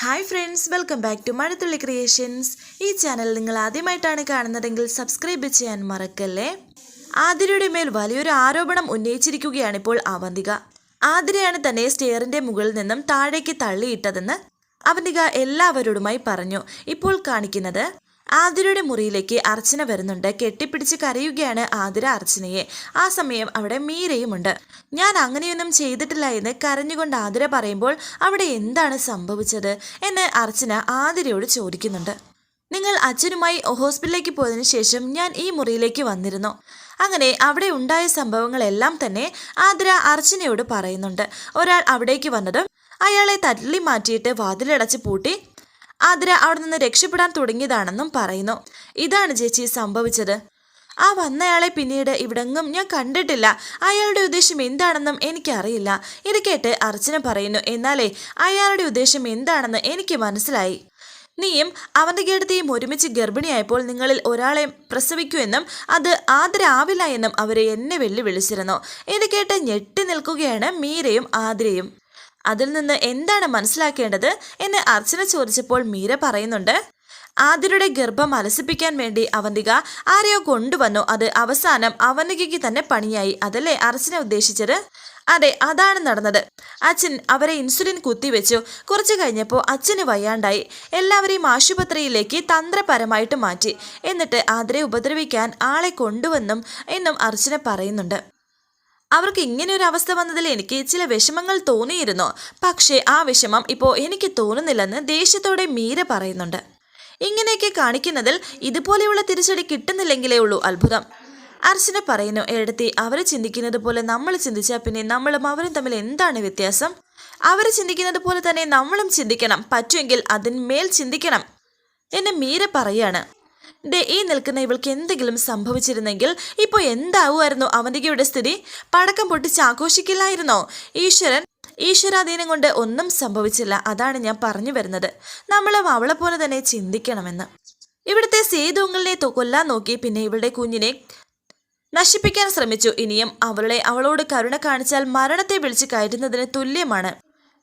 Hi friends welcome back to Mazhathulli creations ഈ channel നിങ്ങൾ ആദ്യമായിട്ടാണ് കാണുന്നതെങ്കിൽ സബ്സ്ക്രൈബ് ചെയ്യാൻ മറക്കല്ലേ? ആതിരയുടെ മേൽ വലിയൊരു ആരോപണം ഉന്നയിച്ചിരിക്കുകയാണ് ഇപ്പോൾ അവന്തിക. ആതിരയാണ് തന്നെ സ്റ്റെയറിന്റെ മുകളിൽ നിന്നും താഴേക്ക് തള്ളിയിട്ടതെന്ന് അവന്തിക എല്ലാവരോടുമായി പറഞ്ഞു. ഇപ്പോൾ കാണിക്കുന്നത് ആതിരയുടെ മുറിയിലേക്ക് അർച്ചന വരുന്നുണ്ട്. കെട്ടിപ്പിടിച്ച് കരയുകയാണ് ആതിര അർച്ചനയെ. ആ സമയം അവിടെ മീരയുമുണ്ട്. ഞാൻ അങ്ങനെയൊന്നും ചെയ്തിട്ടില്ല എന്ന് കരഞ്ഞുകൊണ്ട് ആതിര പറയുമ്പോൾ അവിടെ എന്താണ് സംഭവിച്ചത് എന്ന് അർച്ചന ആതിരയോട് ചോദിക്കുന്നുണ്ട്. നിങ്ങൾ അച്ഛനുമായി ഹോസ്പിറ്റലിലേക്ക് പോയതിനു ശേഷം ഞാൻ ഈ മുറിയിലേക്ക് വന്നിരുന്നു. അങ്ങനെ അവിടെ ഉണ്ടായ സംഭവങ്ങളെല്ലാം തന്നെ ആതിര അർച്ചനയോട് പറയുന്നുണ്ട്. ഒരാൾ അവിടേക്ക് വന്നതും അയാളെ തല്ലി മാറ്റിയിട്ട് വാതിലടച്ച് പൂട്ടി ആതിര അവിടെ നിന്ന് രക്ഷപ്പെടാൻ തുടങ്ങിയതാണെന്നും പറയുന്നു. ഇതാണ് ചേച്ചി സംഭവിച്ചത്. ആ വന്നയാളെ പിന്നീട് ഇവിടെങ്ങും ഞാൻ കണ്ടിട്ടില്ല. അയാളുടെ ഉദ്ദേശം എന്താണെന്നും എനിക്കറിയില്ല. ഇത് കേട്ട് അർച്ചന പറയുന്നു എന്നാലേ അയാളുടെ ഉദ്ദേശം എന്താണെന്ന് എനിക്ക് മനസ്സിലായി. നീയും അവന്റെ കേടത്തെയും ഒരുമിച്ച് ഗർഭിണിയായപ്പോൾ നിങ്ങളിൽ ഒരാളെ പ്രസവിക്കുമെന്നും അത് ആതിരാവില്ല എന്നും അവരെ എന്നെ വെല്ലുവിളിച്ചിരുന്നു. ഇത് കേട്ട് ഞെട്ടി നിൽക്കുകയാണ് മീരയും ആതിരയും. അതിൽ നിന്ന് എന്താണ് മനസ്സിലാക്കേണ്ടത് എന്ന് അർച്ചന ചോദിച്ചപ്പോൾ മീര പറയുന്നുണ്ട് ആതിരുടെ ഗർഭം അലസിപ്പിക്കാൻ വേണ്ടി അവന്തിക ആരെയോ കൊണ്ടുവന്നു. അത് അവസാനം അവന്തികയ്ക്ക് തന്നെ പണിയായി. അതല്ലേ അർച്ചന ഉദ്ദേശിച്ചത്? അതെ അതാണ് നടന്നത്. അച്ഛൻ അവരെ ഇൻസുലിൻ കുത്തിവെച്ചു. കുറച്ചു കഴിഞ്ഞപ്പോൾ അച്ഛന് വയ്യാണ്ടായി. എല്ലാവരെയും ആശുപത്രിയിലേക്ക് തന്ത്രപരമായിട്ട് മാറ്റി. എന്നിട്ട് ആതിരെ ഉപദ്രവിക്കാൻ ആളെ കൊണ്ടുവന്നും എന്നും അർച്ചന പറയുന്നുണ്ട്. അവർക്ക് ഇങ്ങനെ ഒരു അവസ്ഥ വന്നതിൽ എനിക്ക് ചില വിഷമങ്ങൾ തോന്നിയിരുന്നു. പക്ഷേ ആ വിഷമം ഇപ്പോൾ എനിക്ക് തോന്നുന്നില്ലെന്ന് ദേഷ്യത്തോടെ മീര പറയുന്നുണ്ട്. ഇങ്ങനെയൊക്കെ കാണിക്കുന്നതിൽ ഇതുപോലെയുള്ള തിരിച്ചടി കിട്ടുന്നില്ലെങ്കിലേ ഉള്ളൂ അത്ഭുതം. അർച്ചന പറയുന്നു എഴുത്തി അവർ ചിന്തിക്കുന്നത് പോലെ നമ്മൾ ചിന്തിച്ചാൽ പിന്നെ നമ്മളും അവരും തമ്മിൽ എന്താണ് വ്യത്യാസം? അവർ ചിന്തിക്കുന്നത് പോലെ തന്നെ നമ്മളും ചിന്തിക്കണം. പറ്റുമെങ്കിൽ അതിന്മേൽ ചിന്തിക്കണം. എന്നെ മീര പറയാണ്. ദേ ഈ നിൽക്കുന്ന ഇവൾക്ക് എന്തെങ്കിലും സംഭവിച്ചിരുന്നെങ്കിൽ ഇപ്പോൾ എന്താവുമായിരുന്നു അവന്തികയുടെ സ്ഥിതി? പടക്കം പൊട്ടിച്ച് ആഘോഷിക്കില്ലായിരുന്നോ? ഈശ്വരൻ ഈശ്വരാധീനം കൊണ്ട് ഒന്നും സംഭവിച്ചില്ല അതാണ് ഞാൻ പറഞ്ഞു വരുന്നത്. നമ്മളും അവളെ പോലെ തന്നെ ചിന്തിക്കണമെന്ന്. ഇവിടുത്തെ സേതുങ്ങളിനെ കൊല്ലാൻ നോക്കി പിന്നെ ഇവളുടെ കുഞ്ഞിനെ നശിപ്പിക്കാൻ ശ്രമിച്ചു. ഇനിയും അവളെ അവളോട് കരുണ കാണിച്ചാൽ മരണത്തെ വിളിച്ച് കയറ്റുന്നതിന് തുല്യമാണ്.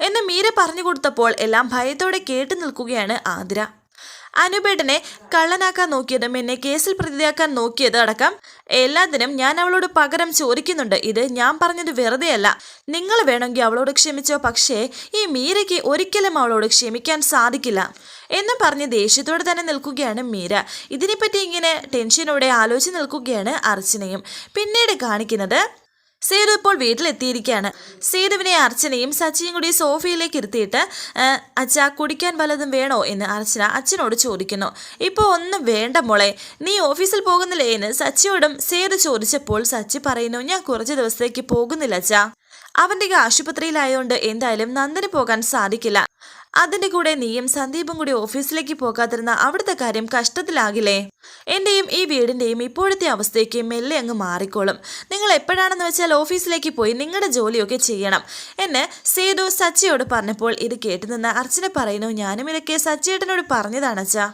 എന്ന് മീര പറഞ്ഞു കൊടുത്തപ്പോൾ എല്ലാം ഭയത്തോടെ കേട്ടു നിൽക്കുകയാണ് ആതിര. അനുപേട്ടനെ കള്ളനാക്കാൻ നോക്കിയതും എന്നെ കേസിൽ പ്രതിയാക്കാൻ നോക്കിയത് അടക്കം എല്ലാത്തിനും ഞാൻ അവളോട് പകരം ചോദിക്കുന്നുണ്ട്. ഇത് ഞാൻ പറഞ്ഞത് വെറുതെയല്ല. നിങ്ങൾ വേണമെങ്കിൽ അവളോട് ക്ഷമിച്ചോ. പക്ഷേ ഈ മീരയ്ക്ക് ഒരിക്കലും അവളോട് ക്ഷമിക്കാൻ സാധിക്കില്ല. എന്നും പറഞ്ഞ് ദേഷ്യത്തോടെ തന്നെ നിൽക്കുകയാണ് മീര. ഇതിനെപ്പറ്റി ഇങ്ങനെ ടെൻഷനോടെ ആലോചിച്ച് നിൽക്കുകയാണ് അർച്ചനയും. പിന്നീട് കാണിക്കുന്നത് സേതു ഇപ്പോൾ വീട്ടിലെത്തിയിരിക്കുകയാണ്. സേതുവിനെ അർച്ചനയും സച്ചിയും കൂടി സോഫയിലേക്ക് ഇരുത്തിയിട്ട് അച്ഛ കുടിക്കാൻ വല്ലതും വേണോ? എന്ന് അർച്ചന അച്ഛനോട് ചോദിക്കുന്നു. ഇപ്പോൾ ഒന്നും വേണ്ട മോളെ. നീ ഓഫീസിൽ പോകുന്നില്ലേ? എന്ന് സച്ചിയോടും സേതു ചോദിച്ചപ്പോൾ സച്ചി പറയുന്നു ഞാൻ കുറച്ച് ദിവസത്തേക്ക് പോകുന്നില്ല അച്ഛാ. അവന്റെ ആശുപത്രിയിലായതുകൊണ്ട് എന്തായാലും നന്ദന് പോകാൻ സാധിക്കില്ല. അതിന്റെ കൂടെ നീയും സന്ദീപും കൂടി ഓഫീസിലേക്ക് പോകാതിരുന്ന അവിടുത്തെ കാര്യം കഷ്ടത്തിലാകില്ലേ? എന്റെയും ഈ വീടിന്റെയും ഇപ്പോഴത്തെ അവസ്ഥയ്ക്ക് മെല്ലെ അങ്ങ് മാറിക്കോളും. നിങ്ങൾ എപ്പോഴാണെന്ന് വെച്ചാൽ ഓഫീസിലേക്ക് പോയി നിങ്ങളുടെ ജോലിയൊക്കെ ചെയ്യണം. എന്ന് സേതു സച്ചയോട് പറഞ്ഞപ്പോൾ ഇത് കേട്ടു നിന്ന് അർച്ചന പറയുന്നു ഞാനും ഇതൊക്കെ സച്ചേട്ടനോട് പറഞ്ഞതാണ് അച്ഛാ.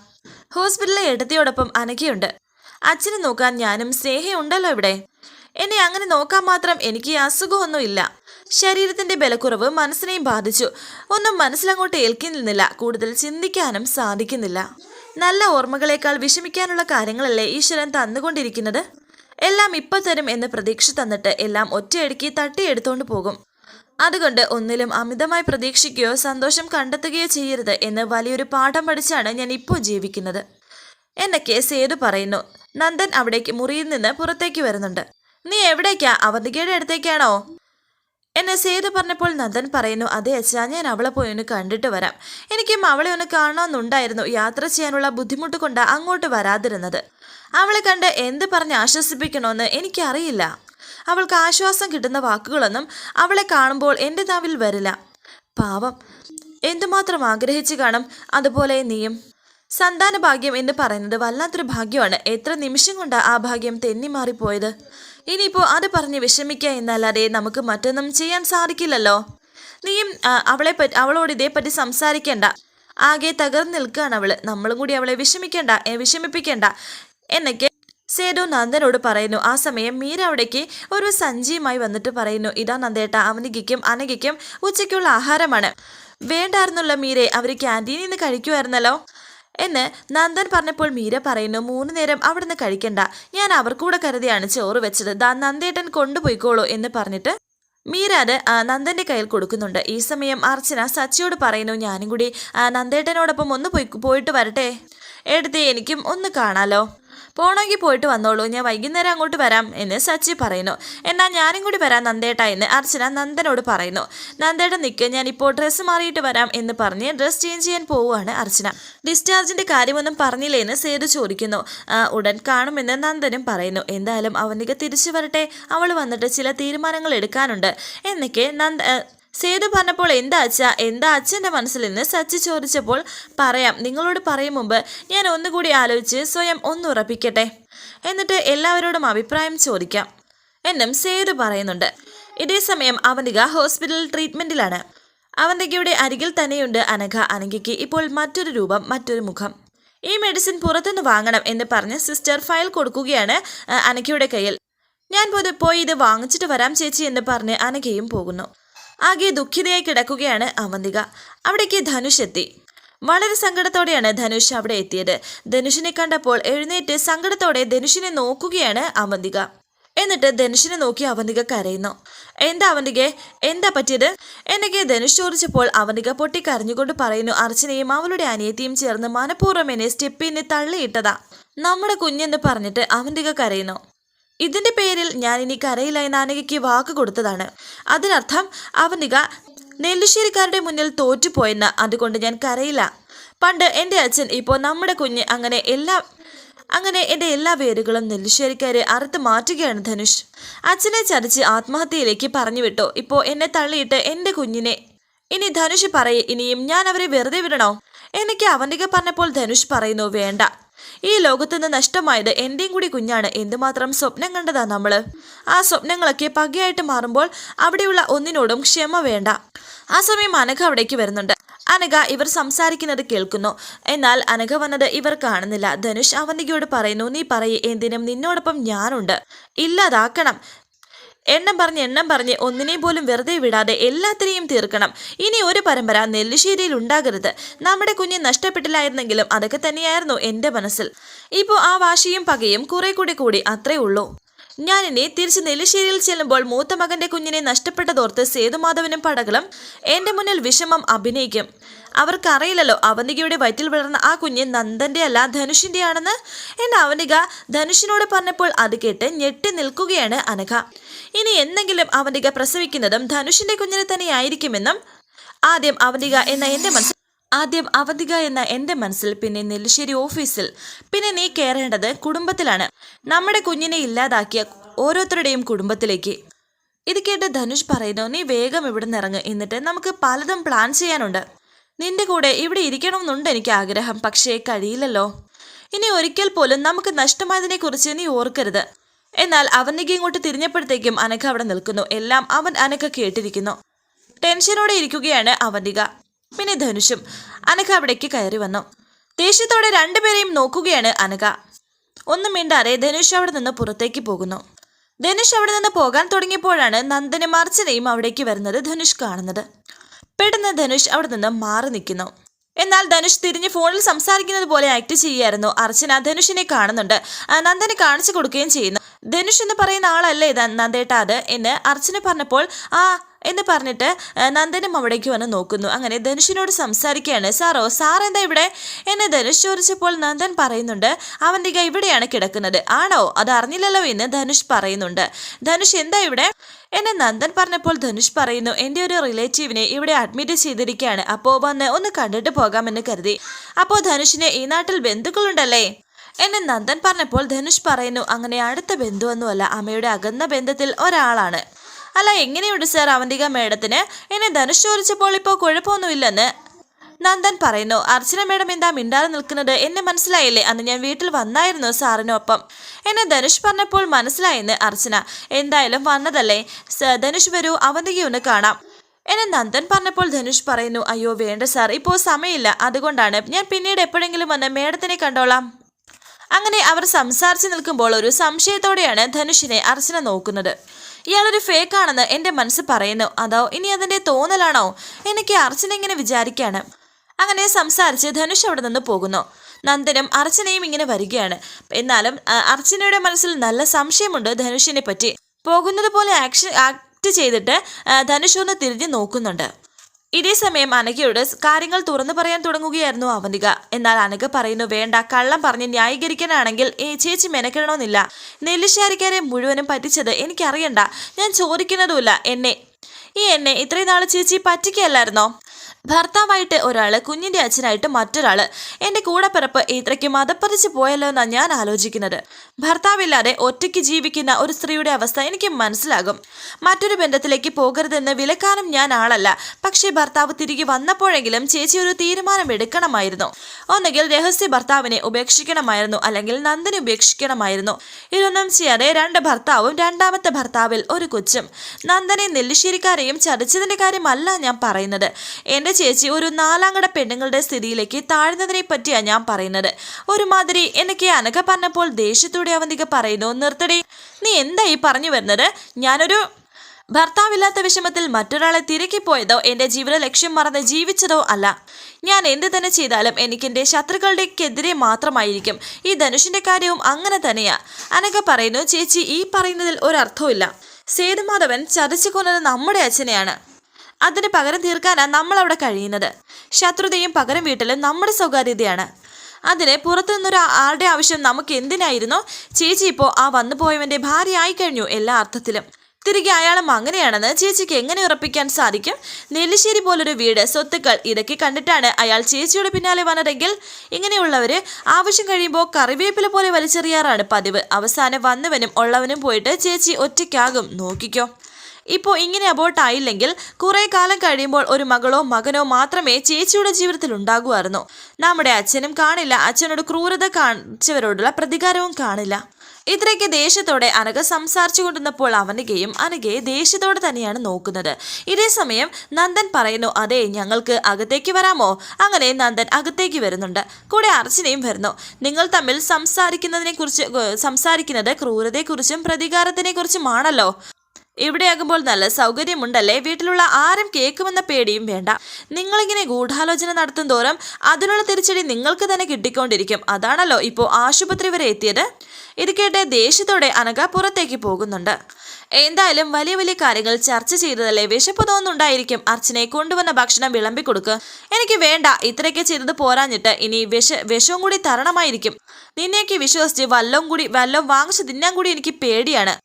ഹോസ്പിറ്റലിലെ എടുത്തിയോടൊപ്പം അനഘയുണ്ട്. അച്ഛനെ നോക്കാൻ ഞാനും സ്നേഹയുണ്ടല്ലോ ഇവിടെ. എന്നെ അങ്ങനെ നോക്കാൻ മാത്രം എനിക്ക് അസുഖമൊന്നുമില്ല. ശരീരത്തിന്റെ ബലക്കുറവ് മനസ്സിനെയും ബാധിച്ചു. ഒന്നും മനസ്സിലങ്ങോട്ട് ഏൽക്കുന്നില്ല. കൂടുതൽ ചിന്തിക്കാനും സാധിക്കുന്നില്ല. നല്ല ഓർമ്മകളേക്കാൾ വിഷമിക്കാനുള്ള കാര്യങ്ങളല്ലേ ഈശ്വരൻ തന്നുകൊണ്ടിരിക്കുന്നത്? എല്ലാം ഇപ്പൊ തരും എന്ന് പ്രതീക്ഷ തന്നിട്ട് എല്ലാം ഒറ്റയടിക്ക് തട്ടിയെടുത്തോണ്ട് പോകും. അതുകൊണ്ട് ഒന്നിലും അമിതമായി പ്രതീക്ഷിക്കുകയോ സന്തോഷം കണ്ടെത്തുകയോ ചെയ്യരുത് എന്ന് വലിയൊരു പാഠം പഠിച്ചാണ് ഞാൻ ഇപ്പോൾ ജീവിക്കുന്നത്. എന്നൊക്കെ സേതു പറയുന്നു. നന്ദൻ അവിടേക്ക് മുറിയിൽ നിന്ന് പുറത്തേക്ക് വരുന്നുണ്ട്. നീ എവിടേക്കാ? അവന്തികയുടെ അടുത്തേക്കാണോ? എന്നെ സേതു പറഞ്ഞപ്പോൾ നന്ദൻ പറയുന്നു അതെ അച്ഛാ ഞാൻ അവളെ പോയി ഒന്ന് കണ്ടിട്ട് വരാം. എനിക്കും അവളെ ഒന്ന് കാണണമെന്നുണ്ടായിരുന്നു യാത്ര ചെയ്യാനുള്ള ബുദ്ധിമുട്ട് കൊണ്ട് അങ്ങോട്ട് വരാതിരുന്നത്. അവളെ കണ്ട് എന്ത് പറഞ്ഞ് ആശ്വസിപ്പിക്കണമെന്ന് എനിക്കറിയില്ല. അവൾക്ക് ആശ്വാസം കിട്ടുന്ന വാക്കുകളൊന്നും അവളെ കാണുമ്പോൾ എന്റെ നാവിൽ വരില്ല. പാവം. എന്തുമാത്രം ആഗ്രഹിച്ചു കാണും? അതുപോലെ നീയും. സന്താന ഭാഗ്യം എന്ന് പറയുന്നത് വല്ലാത്തൊരു ഭാഗ്യമാണ്. എത്ര നിമിഷം കൊണ്ടാ ആ ഭാഗ്യം തെന്നി മാറിപ്പോയത്? ഇനിയിപ്പോൾ അത് പറഞ്ഞ് വിഷമിക്കുക എന്നല്ലാതെ നമുക്ക് മറ്റൊന്നും ചെയ്യാൻ സാധിക്കില്ലല്ലോ. നീയും അവളെ പറ്റി അവളോട് ഇതേപ്പറ്റി സംസാരിക്കേണ്ട. ആകെ തകർന്നു നിൽക്കുകയാണ് അവൾ. നമ്മളും കൂടി അവളെ വിഷമിക്കേണ്ട വിഷമിപ്പിക്കേണ്ട എന്നൊക്കെ സേതു നന്ദനോട് പറയുന്നു. ആ സമയം മീര അവിടേക്ക് ഒരു സഞ്ചിയുമായി വന്നിട്ട് പറയുന്നു ഇതാ നന്ദേട്ട അവനികയ്ക്കും അനകയ്ക്കും ഉച്ചയ്ക്കുള്ള ആഹാരമാണ്. വേണ്ടായിരുന്നുള്ള മീരെ അവർ ക്യാന്റീനിൽ നിന്ന് കഴിക്കുമായിരുന്നല്ലോ എന്ന് നന്ദൻ പറഞ്ഞപ്പോൾ മീര പറയുന്നു മൂന്ന് നേരം അവിടെ നിന്ന് കഴിക്കണ്ട. ഞാൻ അവർക്കൂടെ കരുതിയാണ് ചോറ് വെച്ചത്. ദാ നന്ദേട്ടൻ കൊണ്ടുപോയിക്കോളൂ എന്ന് പറഞ്ഞിട്ട് മീര അത് നന്ദന്റെ കയ്യിൽ കൊടുക്കുന്നുണ്ട്. ഈ സമയം അർച്ചന സച്ചിയോട് പറയുന്നു ഞാനും കൂടി നന്ദേട്ടനോടൊപ്പം ഒന്ന് പോയി പോയിട്ട് വരട്ടെ. എടുത്തേ എനിക്കും ഒന്ന് കാണാലോ. പോണമെങ്കിൽ പോയിട്ട് വന്നോളൂ. ഞാൻ വൈകുന്നേരം അങ്ങോട്ട് വരാം എന്ന് സച്ചി പറയുന്നു. എന്നാൽ ഞാനും കൂടി വരാം നന്ദേട്ട എന്ന് അർച്ചന നന്ദനോട് പറയുന്നു. നന്ദേട്ട നിൽക്ക് ഞാൻ ഇപ്പോൾ ഡ്രസ്സ് മാറിയിട്ട് വരാം എന്ന് പറഞ്ഞ് ഡ്രസ്സ് ചേഞ്ച് ചെയ്യാൻ പോവുകയാണ് അർച്ചന. ഡിസ്ചാർജിന്റെ കാര്യമൊന്നും പറഞ്ഞില്ലേ എന്ന് സേതു ചോദിക്കുന്നു. ഉടൻ കാണുമെന്ന് നന്ദനും പറയുന്നു. എന്തായാലും അവനിക തിരിച്ചു വരട്ടെ. അവൾ വന്നിട്ട് ചില തീരുമാനങ്ങൾ എടുക്കാനുണ്ട്. എന്നൊക്കെ നന്ദ സേതു പറഞ്ഞപ്പോൾ എന്താ അച്ഛ? എന്താ അച്ഛന്റെ മനസ്സിൽ നിന്ന് സച്ചി ചോദിച്ചപ്പോൾ പറയാം. നിങ്ങളോട് പറയും മുമ്പ് ഞാൻ ഒന്നുകൂടി ആലോചിച്ച് സ്വയം ഒന്നുറപ്പിക്കട്ടെ എന്നിട്ട് എല്ലാവരോടും അഭിപ്രായം ചോദിക്കാം. എന്നും സേതു പറയുന്നുണ്ട്. ഇതേ സമയം അവന്തിക ഹോസ്പിറ്റൽ ട്രീറ്റ്മെന്റിലാണ്. അവന്തികയുടെ അരികിൽ തന്നെയുണ്ട് അനഘ അനഘയ്ക്ക് ഇപ്പോൾ മറ്റൊരു രൂപം മറ്റൊരു മുഖം. ഈ മെഡിസിൻ പുറത്തുനിന്ന് വാങ്ങണം എന്ന് പറഞ്ഞ് സിസ്റ്റർ ഫയൽ കൊടുക്കുകയാണ് അനഘയുടെ കയ്യിൽ. ഞാൻ പോയി ഇത് വാങ്ങിച്ചിട്ട് വരാം ചേച്ചി എന്ന് പറഞ്ഞ് അനഘയും പോകുന്നു. ആകെ ദുഃഖിതയായി കിടക്കുകയാണ് അവന്തിക. അവിടേക്ക് ധനുഷ് എത്തി. വളരെ സങ്കടത്തോടെയാണ് ധനുഷ് അവിടെ എത്തിയത്. ധനുഷിനെ കണ്ടപ്പോൾ എഴുന്നേറ്റ് സങ്കടത്തോടെ ധനുഷിനെ നോക്കുകയാണ് അവന്തിക. എന്നിട്ട് ധനുഷിനെ നോക്കി അവന്തിക കരയുന്നു. എന്താ അവന്തികെ? എന്താ പറ്റിയത്? എന്നൊക്കെ ധനുഷ് ചോദിച്ചപ്പോൾ അവന്തിക പൊട്ടി കരഞ്ഞുകൊണ്ട് പറയുന്നു അർച്ചനയും അവളുടെ അനിയത്തിയും ചേർന്ന് മനഃപൂർവം എന്നെ സ്റ്റെപ്പിനെ തള്ളിയിട്ടതാ. നമ്മുടെ കുഞ്ഞെന്ന് പറഞ്ഞിട്ട് അവന്തിക കരയുന്നു. ഇതിന്റെ പേരിൽ ഞാൻ ഇനി കരയിലായി നാനകയ്ക്ക് വാക്ക് കൊടുത്തതാണ്. അതിനർത്ഥം അവനിക നെല്ലിശ്ശേരിക്കാരുടെ മുന്നിൽ തോറ്റുപോയെന്ന് അതുകൊണ്ട് ഞാൻ കരയില്ല. പണ്ട് എന്റെ അച്ഛൻ ഇപ്പോൾ നമ്മുടെ കുഞ്ഞ് അങ്ങനെ എല്ലാ അങ്ങനെ എന്റെ എല്ലാ വേരുകളും നെല്ലിശ്ശേരിക്കാരെ അറുത്ത് മാറ്റുകയാണ് ധനുഷ്. അച്ഛനെ ചതിച്ച് ആത്മഹത്യയിലേക്ക് പറഞ്ഞു വിട്ടു ഇപ്പോൾ എന്നെ തള്ളിയിട്ട് എന്റെ കുഞ്ഞിനെ ഇനി ധനുഷ് പറയേ ഇനിയും ഞാൻ അവരെ വെറുതെ വിടണോ? എനിക്ക് അവനിക പറഞ്ഞപ്പോൾ ധനുഷ് പറയുന്നു വേണ്ട. ഈ ലോകത്തുനിന്ന് നഷ്ടമായത് എന്റെയും കൂടി കുഞ്ഞാണ്. എന്തുമാത്രം സ്വപ്നം കണ്ടതാ നമ്മൾ? ആ സ്വപ്നങ്ങളൊക്കെ പകയായിട്ട് മാറുമ്പോൾ അവിടെയുള്ള ഒന്നിനോടും ക്ഷമ വേണ്ട. ആ സമയം അനഘ അവിടേക്ക് വരുന്നുണ്ട്. അനഘ ഇവർ സംസാരിക്കുന്നത് കേൾക്കുന്നു. എന്നാൽ അനഘ വന്നത് ഇവർ കാണുന്നില്ല. ധനുഷ് അവന്തികയോട് പറയുന്നു നീ പറയേ എന്തിനും നിന്നോടൊപ്പം ഞാനുണ്ട്. ഇല്ലാതാക്കണം. എണ്ണം പറഞ്ഞ് എണ്ണം പറഞ്ഞ് ഒന്നിനെ പോലും വെറുതെ വിടാതെ എല്ലാത്തിനെയും തീർക്കണം. ഇനി ഒരു പരമ്പര നെല്ലിശ്ശേരിയിൽ ഉണ്ടാകരുത്. നമ്മുടെ കുഞ്ഞ് നഷ്ടപ്പെട്ടില്ലായിരുന്നെങ്കിലും അതൊക്കെ തന്നെയായിരുന്നു എന്റെ മനസ്സിൽ. ഇപ്പോൾ ആ വാശിയും പകയും കുറെ കൂടി കൂടി അത്രേ ഉള്ളൂ. ഞാൻ ഇനി തിരിച്ച് നെല്ലിശ്ശേരിയിൽ ചെല്ലുമ്പോൾ മൂത്ത മകന്റെ കുഞ്ഞിനെ നഷ്ടപ്പെട്ടതോർത്ത് സേതുമാധവനും പടകളും എന്റെ മുന്നിൽ വിഷമം അഭിനയിക്കും. അവർക്കറിയില്ലല്ലോ അവന്തികയുടെ വയറ്റിൽ വളർന്ന ആ കുഞ്ഞ് നന്ദന്റെ അല്ല ധനുഷിന്റെ ആണെന്ന് എന്ന് അവനിക ധനുഷിനോട് പറഞ്ഞപ്പോൾ അത് കേട്ട് ഞെട്ടി നിൽക്കുകയാണ് അനഘ. ഇനി എന്തെങ്കിലും അവന്തിക പ്രസവിക്കുന്നതും ധനുഷിന്റെ കുഞ്ഞിനെ തന്നെയായിരിക്കുമെന്നും ആദ്യം അവന്തിക എന്ന എന്റെ മനസ്സിൽ ആദ്യം അവധിക എന്ന എന്റെ മനസ്സിൽ പിന്നെ നെല്ലിശ്ശേരി ഓഫീസിൽ. പിന്നെ നീ കയറേണ്ടത് കുടുംബത്തിലാണ്. നമ്മുടെ കുഞ്ഞിനെ ഇല്ലാതാക്കിയ ഓരോരുത്തരുടെയും കുടുംബത്തിലേക്ക്. ഇത് കേട്ട് ധനുഷ് പറയുന്നു നീ വേഗം ഇവിടെ നിന്ന് ഇറങ്ങ്. എന്നിട്ട് നമുക്ക് പലതും പ്ലാൻ ചെയ്യാനുണ്ട്. നിന്റെ കൂടെ ഇവിടെ ഇരിക്കണമെന്നുണ്ട് എനിക്ക് ആഗ്രഹം പക്ഷേ കഴിയില്ലല്ലോ. ഇനി ഒരിക്കൽ പോലും നമുക്ക് നഷ്ടമായതിനെ കുറിച്ച് നീ ഓർക്കരുത്. എന്നാൽ അവനിക്ക് ഇങ്ങോട്ട് തിരിഞ്ഞപ്പോഴത്തേക്കും അനഘ അവിടെ നിൽക്കുന്നു. എല്ലാം അവൻ അനഘ കേട്ടിരിക്കുന്നു. ടെൻഷനോടെ ഇരിക്കുകയാണ് അവന്തിക പിന്നെ ധനുഷും. അനഘ അവിടേക്ക് കയറി വന്നു. ദേഷ്യത്തോടെ രണ്ടുപേരെയും നോക്കുകയാണ് അനഘ. ഒന്നും മിണ്ടാതെ ധനുഷ് അവിടെ നിന്ന് പുറത്തേക്ക് പോകുന്നു. ധനുഷ് അവിടെ നിന്ന് പോകാൻ തുടങ്ങിയപ്പോഴാണ് നന്ദനും അർച്ചനയും അവിടേക്ക് വരുന്നത് ധനുഷ് കാണുന്നത്. പെട്ടെന്ന് ധനുഷ് അവിടെ നിന്ന് മാറി നിൽക്കുന്നു. എന്നാൽ ധനുഷ് തിരിഞ്ഞ് ഫോണിൽ സംസാരിക്കുന്നത് പോലെ ആക്ട് ചെയ്യായിരുന്നു അർച്ചന ധനുഷിനെ കാണുന്നുണ്ട്. നന്ദനെ കാണിച്ചു കൊടുക്കുകയും ചെയ്യുന്നു. ധനുഷ് എന്ന് പറയുന്ന ആളല്ലേ നന്ദേട്ട അത് എന്ന് അർച്ചന പറഞ്ഞപ്പോൾ ആ എന്ന് പറഞ്ഞിട്ട് നന്ദനും അവിടേക്ക് വന്ന് നോക്കുന്നു. അങ്ങനെ ധനുഷിനോട് സംസാരിക്കുകയാണ്. സാറോ സാർ എന്താ ഇവിടെ? എന്നെ ധനുഷ് ചോദിച്ചപ്പോൾ നന്ദൻ പറയുന്നുണ്ട് അവന്തിക ഇവിടെയാണ് കിടക്കുന്നത്. ആണോ? അത് അറിഞ്ഞില്ലല്ലോ എന്ന് ധനുഷ് പറയുന്നുണ്ട്. ധനുഷ് എന്താ ഇവിടെ? എന്നെ നന്ദൻ പറഞ്ഞപ്പോൾ ധനുഷ് പറയുന്നു എന്റെ ഒരു റിലേറ്റീവിനെ ഇവിടെ അഡ്മിറ്റ് ചെയ്തിരിക്കുകയാണ്. അപ്പോൾ വന്ന് ഒന്ന് കണ്ടിട്ട് പോകാമെന്ന് കരുതി. അപ്പോൾ ധനുഷിന് ഈ നാട്ടിൽ ബന്ധുക്കളുണ്ടല്ലേ? എന്നെ നന്ദൻ പറഞ്ഞപ്പോൾ ധനുഷ് പറയുന്നു അങ്ങനെ അടുത്ത ബന്ധുവൊന്നുമല്ല. അമ്മയുടെ അകന്ന ബന്ധത്തിൽ ഒരാളാണ്. അല്ല എങ്ങനെയുണ്ട് സാർ അവന്തിക മേഡത്തിന്? എന്നെ ധനുഷ് ചോദിച്ചപ്പോൾ ഇപ്പോൾ കുഴപ്പമൊന്നുമില്ലെന്ന് നന്ദൻ പറയുന്നു. അർച്ചന മേഡം എന്താ മിണ്ടാതെ നിൽക്കുന്നത്? എന്നെ മനസ്സിലായില്ലേ? അന്ന് ഞാൻ വീട്ടിൽ വന്നായിരുന്നു സാറിനൊപ്പം. എന്നെ ധനുഷ് പറഞ്ഞപ്പോൾ മനസ്സിലായെന്ന് അർച്ചന. എന്തായാലും വന്നതല്ലേ? ധനുഷ് വരൂ അവന്തികയൊന്ന് കാണാം. എന്നെ നന്ദൻ പറഞ്ഞപ്പോൾ ധനുഷ് പറയുന്നു അയ്യോ വേണ്ട സാർ ഇപ്പോൾ സമയമില്ല. അതുകൊണ്ടാണ് ഞാൻ പിന്നീട് എപ്പോഴെങ്കിലും വന്ന് മേഡത്തിനെ കണ്ടോളാം. അങ്ങനെ അവർ സംസാരിച്ചു നിൽക്കുമ്പോൾ ഒരു സംശയത്തോടെയാണ് ധനുഷിനെ അർച്ചന നോക്കുന്നത്. ഇയാളൊരു ഫേക്കാണെന്ന് എന്റെ മനസ്സ് പറയുന്നു. അതോ ഇനി അതിന്റെ തോന്നലാണോ? എനിക്ക് അർച്ചന ഇങ്ങനെ വിചാരിക്കാണ്. അങ്ങനെ സംസാരിച്ച് ധനുഷ് അവിടെ നിന്ന് പോകുന്നു. നന്ദനും അർച്ചനയും ഇങ്ങനെ വരികയാണ്. എന്നാലും അർച്ചനയുടെ മനസ്സിൽ നല്ല സംശയമുണ്ട് ധനുഷിനെ പറ്റി പോകുന്നത് പോലെ ആക്ഷൻ ആക്ട് ചെയ്തിട്ട് ധനുഷ് ഒന്ന് തിരിഞ്ഞ് നോക്കുന്നുണ്ട്. ഇതേ സമയം അനഘയോട് കാര്യങ്ങൾ തുറന്നു പറയാൻ തുടങ്ങുകയായിരുന്നു അവന്തിക. എന്നാൽ അനഘ പറയുന്നു വേണ്ട കള്ളം പറഞ്ഞ് ന്യായീകരിക്കാനാണെങ്കിൽ ചേച്ചി മെനക്കെടണമെന്നില്ല. നെല്ലിശ്ശാരിക്കാരെ മുഴുവനും പറ്റിച്ചത് എനിക്കറിയണ്ട. ഞാൻ ചോദിക്കുന്നതുമില്ല. എന്നെ ഈ എന്നെ ഇത്രയും നാൾ ചേച്ചി പറ്റിക്കല്ലായിരുന്നോ ഭർത്താവായിട്ട് ഒരാൾ കുഞ്ഞിന്റെ അച്ഛനായിട്ട് മറ്റൊരാൾ. എന്റെ കൂടപ്പിറപ്പ് ഇത്രയ്ക്ക് മതപ്പതിച്ച് പോയല്ലോ എന്നാണ് ഞാൻ ആലോചിക്കുന്നത്. ഭർത്താവില്ലാതെ ഒറ്റയ്ക്ക് ജീവിക്കുന്ന ഒരു സ്ത്രീയുടെ അവസ്ഥ എനിക്ക് മനസ്സിലാകും. മറ്റൊരു ബന്ധത്തിലേക്ക് പോകരുതെന്ന് വിലക്കാനും ഞാൻ ആളല്ല. പക്ഷേ ഭർത്താവ് തിരികെ വന്നപ്പോഴെങ്കിലും ചേച്ചി ഒരു തീരുമാനം എടുക്കണമായിരുന്നു. ഒന്നുകിൽ രഹസ്യ ഭർത്താവിനെ ഉപേക്ഷിക്കണമായിരുന്നു അല്ലെങ്കിൽ നന്ദിനെ ഉപേക്ഷിക്കണമായിരുന്നു. ഇതൊന്നും ചെയ്യാതെ രണ്ട് ഭർത്താവും രണ്ടാമത്തെ ഭർത്താവിൽ ഒരു കൊച്ചും. നന്ദനെ നെല്ലിശ്ശേരിക്കാരെയും ചതിച്ചതിന്റെ കാര്യമല്ല ഞാൻ പറയുന്നത്. എന്റെ ചേച്ചി ഒരു നാലാംകട പെണ്ണുങ്ങളുടെ സ്ഥിതിയിലേക്ക് താഴ്ന്നതിനെ പറ്റിയാണ് ഞാൻ പറയുന്നത്. ഒരുമാതിരി എനിക്ക് അനക പറഞ്ഞപ്പോൾ ദേഷ്യത്തോടെ അവന്തിക പറയുന്നു നിർത്തടി നീ എന്താ ഈ പറഞ്ഞു വരുന്നത്? ഞാനൊരു ഭർത്താവില്ലാത്ത വിഷമത്തിൽ മറ്റൊരാളെ തിരക്കിപ്പോയതോ എന്റെ ജീവിത ലക്ഷ്യം മറന്ന് ജീവിച്ചതോ അല്ല. ഞാൻ എന്ത് തന്നെ ചെയ്താലും എനിക്ക് എന്റെ ശത്രുക്കളുടെക്കെതിരെ മാത്രമായിരിക്കും. ഈ ധനുഷിന്റെ കാര്യവും അങ്ങനെ തന്നെയാ. അനക പറയുന്നു ചേച്ചി ഈ പറയുന്നതിൽ ഒരർത്ഥവുമില്ല. സേതുമാധവൻ ചതച്ചു കൊന്നത് നമ്മുടെ അച്ഛനെയാണ്. അതിന് പകരം തീർക്കാനാണ് നമ്മൾ അവിടെ കഴിയുന്നത്. ശത്രുതയും പകരം വീട്ടലും നമ്മുടെ സ്വകാര്യതയാണ്. അതിന് പുറത്തുനിന്നൊരു ആളുടെ ആവശ്യം നമുക്ക് എന്തിനായിരുന്നു? ചേച്ചി ഇപ്പോൾ ആ വന്നു പോയവന്റെ ഭാര്യയായി കഴിഞ്ഞു എല്ലാ അർത്ഥത്തിലും. തിരികെ അയാളും അങ്ങനെയാണെന്ന് ചേച്ചിക്ക് എങ്ങനെ ഉറപ്പിക്കാൻ സാധിക്കും? നെല്ലിശ്ശേരി പോലൊരു വീട് സ്വത്തുക്കൾ ഇതൊക്കെ കണ്ടിട്ടാണ് അയാൾ ചേച്ചിയുടെ പിന്നാലെ വന്നതെങ്കിൽ ഇങ്ങനെയുള്ളവർ ആവശ്യം കഴിയുമ്പോൾ കറിവേപ്പില പോലെ വലിച്ചെറിയാറാണ് പതിവ്. അവസാനം വന്നവനും ഉള്ളവനും പോയിട്ട് ചേച്ചി ഒറ്റയ്ക്കാകും. നോക്കിക്കോ. ഇപ്പോൾ ഇങ്ങനെ അബോട്ടായില്ലെങ്കിൽ കുറേ കാലം കഴിയുമ്പോൾ ഒരു മകളോ മകനോ മാത്രമേ ചേച്ചിയുടെ ജീവിതത്തിൽ ഉണ്ടാകുമായിരുന്നു. നമ്മുടെ അച്ഛനും കാണില്ല. അച്ഛനോട് ക്രൂരത കാണിച്ചവരോടുള്ള പ്രതികാരവും കാണില്ല. ഇത്രയ്ക്ക് ദേഷ്യത്തോടെ അനഘ സംസാരിച്ചു കൊണ്ടിരുന്നപ്പോൾ അവനികയും അനഘയെ ദേഷ്യത്തോടെ തന്നെയാണ് നോക്കുന്നത്. ഇതേ സമയം നന്ദൻ പറയുന്നു അതെ ഞങ്ങൾക്ക് അകത്തേക്ക് വരാമോ? അങ്ങനെ നന്ദൻ അകത്തേക്ക് വരുന്നുണ്ട്. കൂടെ അർച്ചനയും വരുന്നു നിങ്ങൾ തമ്മിൽ സംസാരിക്കുന്നതിനെ കുറിച്ച് സംസാരിക്കുന്നത് ക്രൂരതയെക്കുറിച്ചും പ്രതികാരത്തിനെ കുറിച്ചുമാണല്ലോ ഇവിടെയാകുമ്പോൾ നല്ല സൗകര്യമുണ്ടല്ലേ? വീട്ടിലുള്ള ആരും കേൾക്കുമെന്ന പേടിയും വേണ്ട. നിങ്ങളിങ്ങനെ ഗൂഢാലോചന നടത്തും തോറും അതിനുള്ള തിരിച്ചടി നിങ്ങൾക്ക് തന്നെ കിട്ടിക്കൊണ്ടിരിക്കും. അതാണല്ലോ ഇപ്പോൾ ആശുപത്രി വരെ എത്തിയത്. ഇത് കേട്ട് ദേഷ്യത്തോടെ അനഘ പുറത്തേക്ക് പോകുന്നുണ്ട്. എന്തായാലും വലിയ വലിയ കാര്യങ്ങൾ ചർച്ച ചെയ്തതല്ലേ? വിശപ്പ് തോന്നുന്നുണ്ടായിരിക്കും. അർച്ചനെ കൊണ്ടുവന്ന ഭക്ഷണം വിളമ്പി കൊടുക്കുക എനിക്ക് വേണ്ട. ഇത്രയൊക്കെ ചെയ്തത് പോരാഞ്ഞിട്ട് ഇനി വിഷ വിഷവും കൂടി തരണമായിരിക്കും. നിന്നെയൊക്കെ വിശ്വസിച്ച് വല്ലവും കൂടി വല്ലവും വാങ്ങിച്ച് തിന്നാൻ കൂടി എനിക്ക് പേടിയാണ്.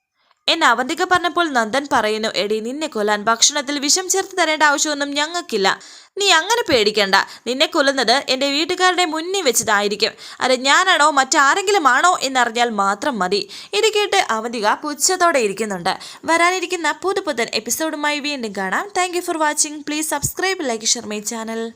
എന്നെ അവന്തിക പറഞ്ഞപ്പോൾ നന്ദൻ പറയുന്നു എടി നിന്നെ കൊല്ലാൻ ഭക്ഷണത്തിൽ വിഷം ചേർത്ത് തരേണ്ട ആവശ്യമൊന്നും ഞങ്ങൾക്കില്ല. നീ അങ്ങനെ പേടിക്കണ്ട. നിന്നെ കൊല്ലുന്നത് എന്റെ വീട്ടുകാരുടെ മുന്നിൽ വെച്ചതായിരിക്കും. അത് ഞാനാണോ മറ്റാരെങ്കിലും ആണോ എന്നറിഞ്ഞാൽ മാത്രം മതി. ഇത് കേട്ട് അവന്തിക പുച്ഛത്തോടെ ഇരിക്കുന്നുണ്ട്. വരാനിരിക്കുന്ന പുതുപുതൻ എപ്പിസോഡുമായി വീണ്ടും കാണാം. Thank for watching please subscribe like share my channel